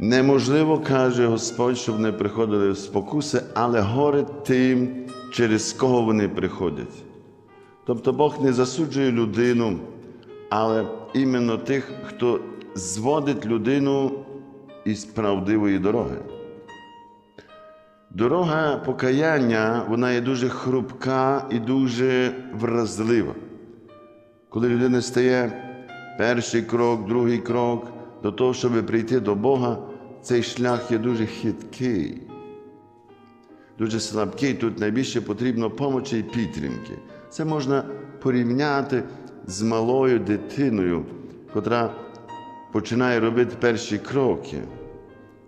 Неможливо, каже Господь, щоб не приходили в спокуси, але горе тим, через кого вони приходять. Тобто Бог не засуджує людину, але іменно тих, хто зводить людину із правдивої дороги. Дорога покаяння вона є дуже хрупка і дуже вразлива. Коли людина стає перший крок, другий крок до того, щоб прийти до Бога, цей шлях є дуже хиткий, дуже слабкий. Тут найбільше потрібно помочі і підтримки. Це можна порівняти з малою дитиною, котра починає робити перші кроки.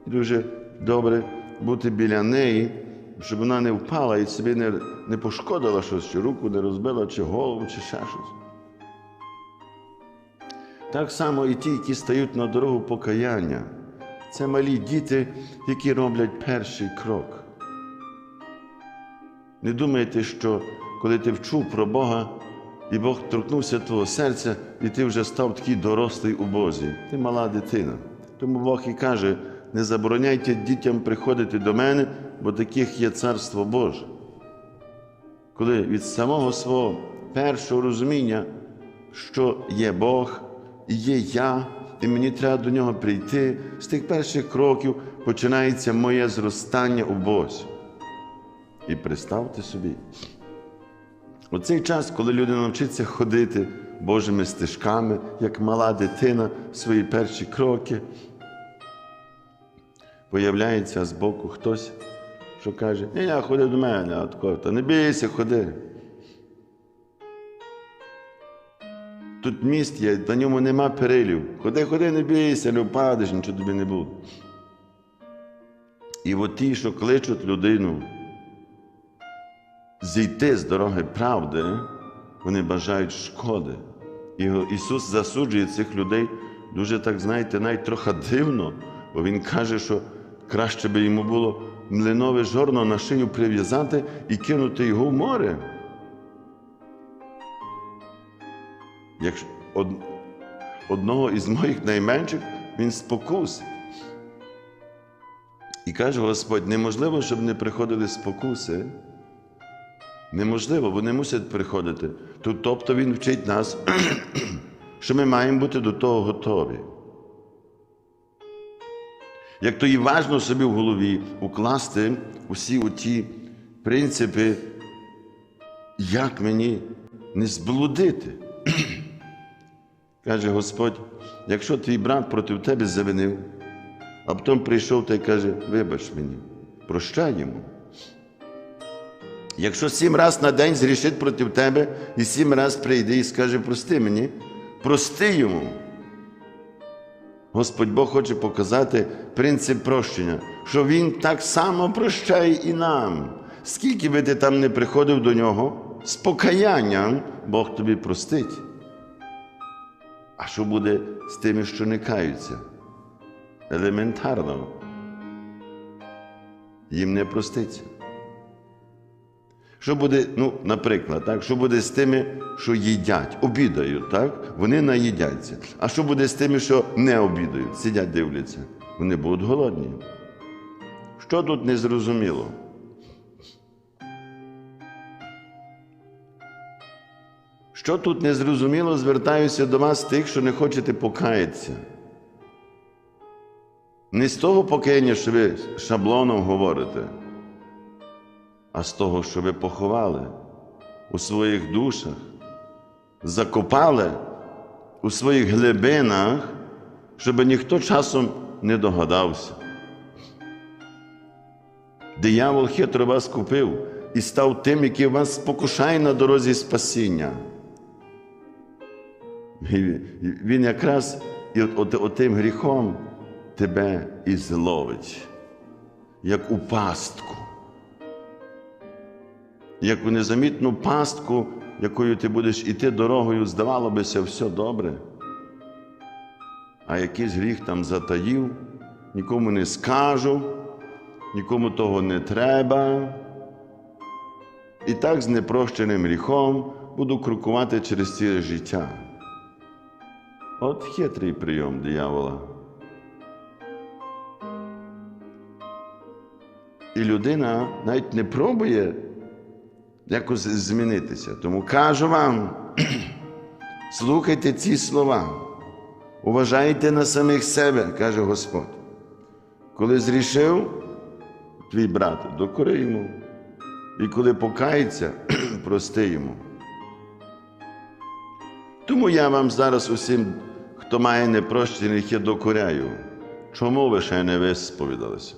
І дуже добре бути біля неї, щоб вона не впала і собі не, не пошкодила щось, чи руку не розбила, чи голову, чи ще щось. Так само і ті, які стають на дорогу покаяння. Це малі діти, які роблять перший крок. Не думайте, що коли ти вчув про Бога, і Бог торкнувся твого серця, і ти вже став такий дорослий у Бозі. Ти мала дитина. Тому Бог і каже: не забороняйте дітям приходити до мене, бо таких є царство Боже. Коли від самого свого першого розуміння, що є Бог, і є я, і мені треба до нього прийти, з тих перших кроків починається моє зростання у Бозі. І представте собі, оцей час, коли людина навчиться ходити Божими стежками, як мала дитина, свої перші кроки, появляється з боку хтось, що каже, я ходи до мене, а не бійся, ходи. Тут міст є, на ньому нема перилів. Ходи, ходи, не бійся, не впадеш, нічого тобі не буде. І от ті, що кличуть людину зійти з дороги правди, вони бажають шкоди. І Ісус засуджує цих людей дуже так, знаєте, навіть трохи дивно, бо Він каже, що краще би йому було млинове жорно на шию прив'язати і кинути його в море. Якщо од, одного із моїх найменших він спокус. І каже Господь, неможливо, щоб не приходили спокуси. Неможливо, вони мусять приходити. Тут, Тобто Він вчить нас, що ми маємо бути до того готові. Як то і важно собі в голові укласти усі оті принципи, як мені не зблудити. Каже Господь, якщо твій брат проти тебе завинив, а потім прийшов та й каже, вибач мені, прощай йому. Якщо сім раз на день зрішить проти тебе і сім раз прийде і скаже, прости мені, прости йому. Господь Бог хоче показати принцип прощення, що Він так само прощає і нам. Скільки би ти там не приходив до нього, з покаянням Бог тобі простить. А що буде з тими, що не каються? Елементарно. Їм не проститься. Що буде, ну, наприклад, так, що буде з тими, що їдять, обідають, так? Вони наїдяться. А що буде з тими, що не обідають, сидять, дивляться? Вони будуть голодні. Що тут незрозуміло? Що тут незрозуміло, звертаюся до вас тих, що не хочете покаятися. Не з того покаяння, що ви шаблоном говорите, а з того, що ви поховали у своїх душах, закопали у своїх глибинах, щоб ніхто часом не догадався. Диявол хитро вас купив і став тим, який вас спокушає на дорозі спасіння. Він якраз і от, гріхом тебе і зловить, як у пастку, як у незамітну пастку, якою ти будеш іти дорогою, здавало бися, все добре. А якийсь гріх там затаїв, нікому не скажу, нікому того не треба. І так з непрощеним гріхом буду крокувати через ціле життя. От хитрий прийом диявола. І людина навіть не пробує якось змінитися. Тому кажу вам, слухайте ці слова, уважайте на самих себе, каже Господь. Коли зрішив твій брат, докори йому. І коли покається, прости йому. Тому я вам зараз усім, хто має непрощені гріхи, докоряю. Чому ви ще не висповідалися?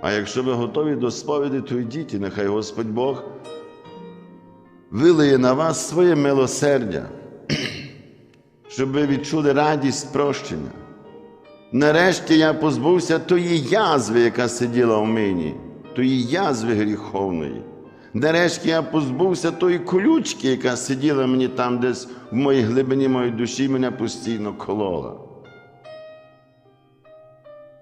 А якщо ви готові до сповіді, то йдіть, і нехай Господь Бог вилиє на вас своє милосердя, щоб ви відчули радість прощення. Нарешті я позбувся тої язви, яка сиділа в мені, тої язви гріховної. Нарешті я позбувся тої колючки, яка сиділа мені там десь в моїй глибині моєї душі, мене постійно колола.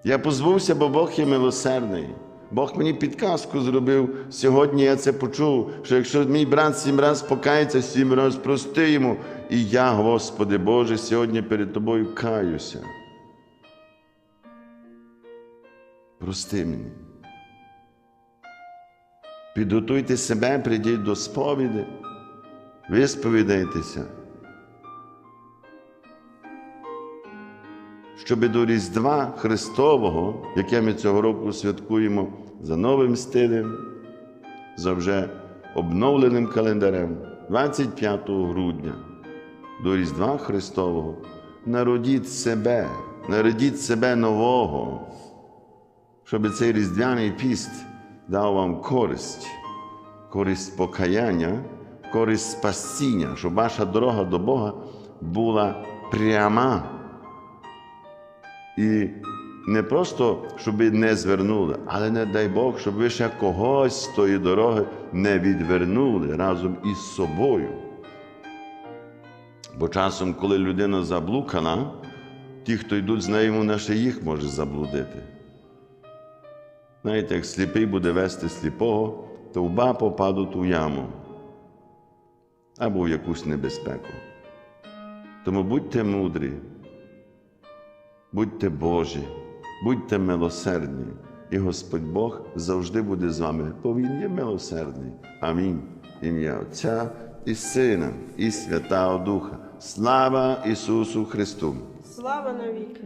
Я позбувся, бо Бог є милосердний. Бог мені підказку зробив. Сьогодні я це почув, що якщо мій брат сім раз покається, сім раз прости йому. І я, Господи Боже, сьогодні перед Тобою каюся. Прости мені. Підготуйте себе, прийдіть до сповіди, висповідайтеся. Щоб до Різдва Христового, яке ми цього року святкуємо за новим стилем, за вже обновленим календарем, 25 грудня, до Різдва Христового, народіть себе, народіть себе нового, щоб цей різдвяний піст дав вам користь, користь покаяння, користь спасіння, щоб ваша дорога до Бога була пряма. І не просто, щоб ви не звернули, але не дай Бог, щоб ви ще когось з тої дороги не відвернули разом із собою. Бо часом, коли людина заблукана, ті, хто йдуть з нею, вона ще їх може заблудити. Знаєте, як сліпий буде вести сліпого, то оба попадуть у яму або в якусь небезпеку. Тому будьте мудрі. Будьте Божі, будьте милосердні, і Господь Бог завжди буде з вами, бо Він є милосердний. Амінь. Ім'я Отця і Сина, і Святого Духа. Слава Ісусу Христу! Слава навіки!